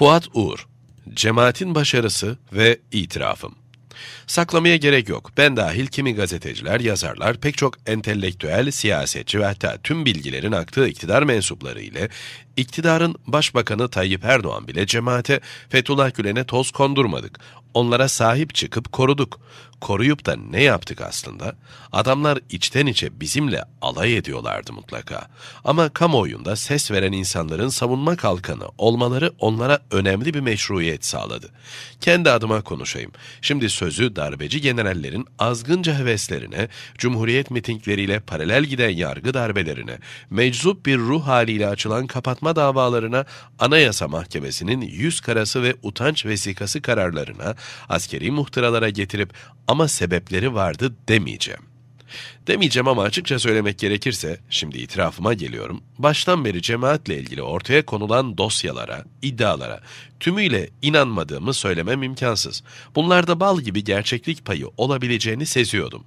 Fuat Uğur, Cemaatin Başarısı ve İtirafım. Saklamaya gerek yok. Ben dahil kimi gazeteciler, yazarlar, pek çok entelektüel, siyasetçi ve hatta tüm bilgilerin aktığı iktidar mensupları ile iktidarın başbakanı Tayyip Erdoğan bile cemaate Fethullah Gülen'e toz kondurmadık. Onlara sahip çıkıp koruduk. Koruyup da ne yaptık aslında? Adamlar içten içe bizimle alay ediyorlardı mutlaka. Ama kamuoyunda ses veren insanların savunma kalkanı olmaları onlara önemli bir meşruiyet sağladı. Kendi adıma konuşayım. Şimdi sözü darbeci generallerin azgınca heveslerine, cumhuriyet mitingleriyle paralel giden yargı darbelerine, meczup bir ruh haliyle açılan kapatma davalarına, Anayasa Mahkemesi'nin yüz karası ve utanç vesikası kararlarına, askeri muhtıralara getirip ama sebepleri vardı demeyeceğim. Demeyeceğim ama açıkça söylemek gerekirse, şimdi itirafıma geliyorum, baştan beri cemaatle ilgili ortaya konulan dosyalara, iddialara tümüyle inanmadığımı söylemem imkansız. Bunlarda bal gibi gerçeklik payı olabileceğini seziyordum.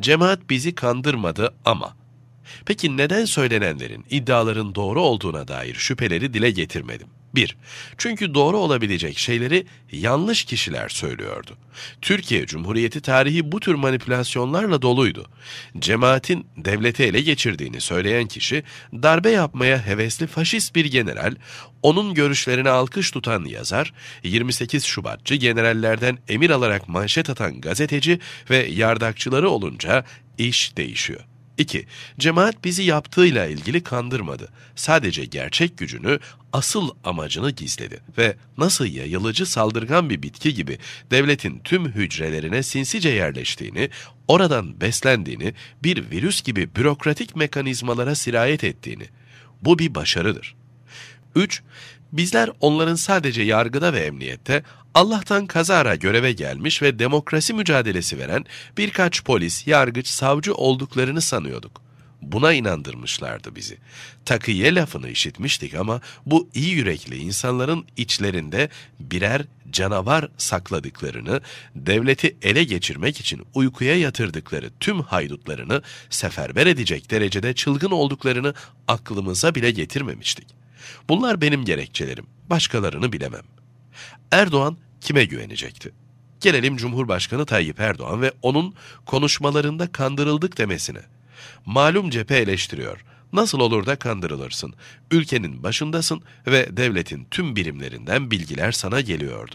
Cemaat bizi kandırmadı ama... Peki neden söylenenlerin, iddiaların doğru olduğuna dair şüpheleri dile getirmedim? 1. Çünkü doğru olabilecek şeyleri yanlış kişiler söylüyordu. Türkiye Cumhuriyeti tarihi bu tür manipülasyonlarla doluydu. Cemaatin devleti ele geçirdiğini söyleyen kişi, darbe yapmaya hevesli faşist bir general, onun görüşlerine alkış tutan yazar, 28 Şubatçı generallerden emir alarak manşet atan gazeteci ve yardakçıları olunca iş değişiyor. 2. Cemaat bizi yaptığıyla ilgili kandırmadı. Sadece gerçek gücünü, asıl amacını gizledi ve nasıl yayılıcı saldırgan bir bitki gibi devletin tüm hücrelerine sinsice yerleştiğini, oradan beslendiğini, bir virüs gibi bürokratik mekanizmalara sirayet ettiğini. Bu bir başarıdır. 3. Bizler onların sadece yargıda ve emniyette Allah'tan kazara göreve gelmiş ve demokrasi mücadelesi veren birkaç polis, yargıç, savcı olduklarını sanıyorduk. Buna inandırmışlardı bizi. Takıye lafını işitmiştik ama bu iyi yürekli insanların içlerinde birer canavar sakladıklarını, devleti ele geçirmek için uykuya yatırdıkları tüm haydutlarını seferber edecek derecede çılgın olduklarını aklımıza bile getirmemiştik. Bunlar benim gerekçelerim, başkalarını bilemem. Erdoğan kime güvenecekti? Gelelim Cumhurbaşkanı Tayyip Erdoğan ve onun konuşmalarında kandırıldık demesine. Malum cephe eleştiriyor. Nasıl olur da kandırılırsın? Ülkenin başındasın ve devletin tüm birimlerinden bilgiler sana geliyordu.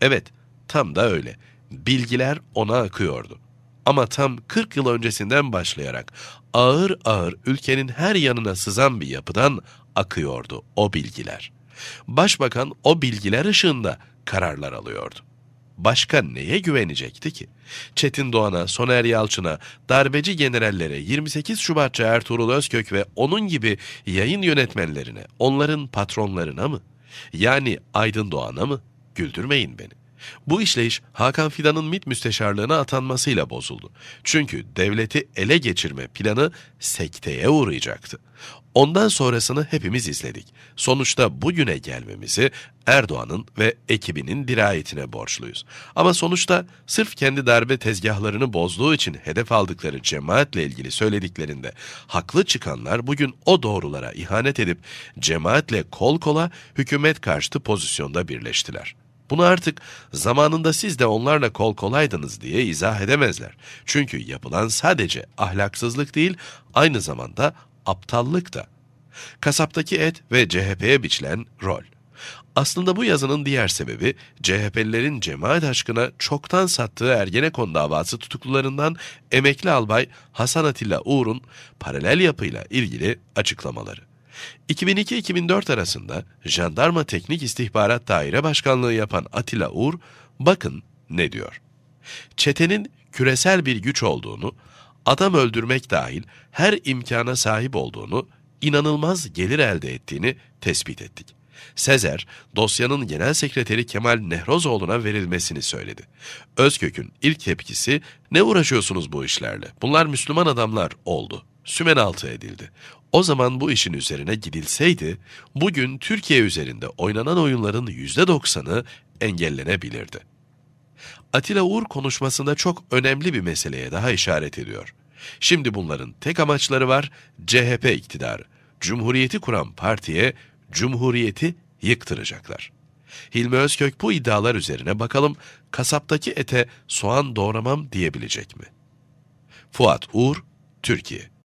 Evet, tam da öyle. Bilgiler ona akıyordu. Ama tam 40 yıl öncesinden başlayarak ağır ağır ülkenin her yanına sızan bir yapıdan akıyordu o bilgiler. Başbakan o bilgiler ışığında kararlar alıyordu. Başka neye güvenecekti ki? Çetin Doğan'a, Soner Yalçın'a, darbeci generallere, 28 Şubatçı Ertuğrul Özkök ve onun gibi yayın yönetmenlerine, onların patronlarına mı? Yani Aydın Doğan'a mı? Güldürmeyin beni. Bu işleyiş Hakan Fidan'ın MİT müsteşarlığına atanmasıyla bozuldu. Çünkü devleti ele geçirme planı sekteye uğrayacaktı. Ondan sonrasını hepimiz izledik. Sonuçta bugüne gelmemizi Erdoğan'ın ve ekibinin dirayetine borçluyuz. Ama sonuçta sırf kendi darbe tezgahlarını bozduğu için hedef aldıkları cemaatle ilgili söylediklerinde haklı çıkanlar bugün o doğrulara ihanet edip cemaatle kol kola hükümet karşıtı pozisyonda birleştiler. Bunu artık zamanında siz de onlarla kol kolaydınız diye izah edemezler. Çünkü yapılan sadece ahlaksızlık değil, aynı zamanda aptallık da. Kasaptaki et ve CHP'ye biçilen rol. Aslında bu yazının diğer sebebi CHP'lilerin cemaat aşkına çoktan sattığı Ergenekon davası tutuklularından emekli albay Hasan Atilla Uğur'un paralel yapıyla ilgili açıklamaları. 2002-2004 arasında Jandarma Teknik İstihbarat Daire Başkanlığı yapan Atilla Uğur, bakın ne diyor. Çetenin küresel bir güç olduğunu, adam öldürmek dahil her imkana sahip olduğunu, inanılmaz gelir elde ettiğini tespit ettik. Sezer, dosyanın genel sekreteri Kemal Nehrozoğlu'na verilmesini söyledi. Özkök'ün ilk tepkisi, ne uğraşıyorsunuz bu işlerle? Bunlar Müslüman adamlar oldu. Sümen altı edildi. O zaman bu işin üzerine gidilseydi, bugün Türkiye üzerinde oynanan oyunların %90'ı engellenebilirdi. Atilla Uğur konuşmasında çok önemli bir meseleye daha işaret ediyor. Şimdi bunların tek amaçları var, CHP iktidarı. Cumhuriyeti kuran partiye Cumhuriyeti yıktıracaklar. Hilmi Özkök bu iddialar üzerine bakalım kasaptaki ete soğan doğramam diyebilecek mi? Fuat Uğur, Türkiye